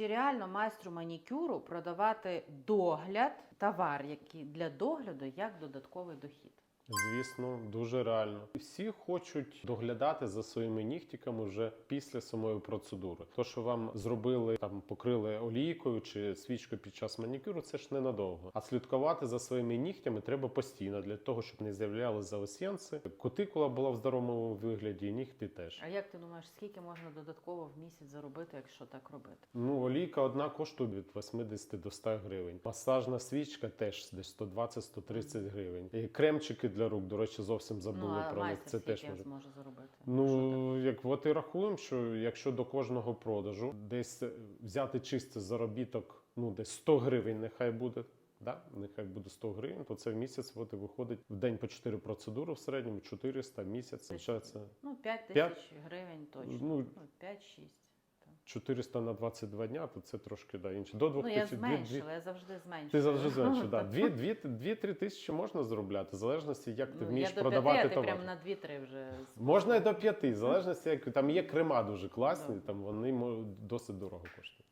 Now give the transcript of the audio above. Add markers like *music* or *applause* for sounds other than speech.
Чи реально майстру манікюру продавати догляд, товар, який для догляду як додатковий дохід? Звісно, дуже реально. Всі хочуть доглядати за своїми нігтиками вже після самої процедури. То, що вам зробили там, покрили олійкою чи свічкою під час манікюру, це ж ненадовго. А слідкувати за своїми нігтями треба постійно для того, щоб не з'являлися заосінці. Кутикула була в здоровому вигляді, і нігті теж. А як ти думаєш, скільки можна додатково в місяць заробити, якщо так робити? Ну, олійка одна коштує від 80 до 100 гривень. Масажна свічка теж десь 120-130 гривень. І кремчики для рук, до речі, зовсім забули ну, про них. Це теж може. зможе заробити? Ну, як от і рахуємо, що якщо до кожного продажу десь е, взяти чистий заробіток, ну десь 100 гривень, нехай буде. Да? Нехай буде 100 гривень, то це в місяць от і виходить в день по 4 процедури в середньому 400 місяць. Получається Ну, 5 П'ять? тисяч гривень точно. Ну, Ну, 5-6. 400 на 22 дня, то це трошки да, інше. До 2 Ну, я тисяч. дві- дві- зменшила, я завжди зменшую. Ти завжди зменшила, *laughs* да. Дві, дві-три тисячі можна заробляти, в залежності, як ти Ну, вмієш я до продавати п'яти, а ти товар. прям на 2-3 вже. Можна і до п'яти, в залежності, як там є крема дуже класні, там вони досить дорого коштують.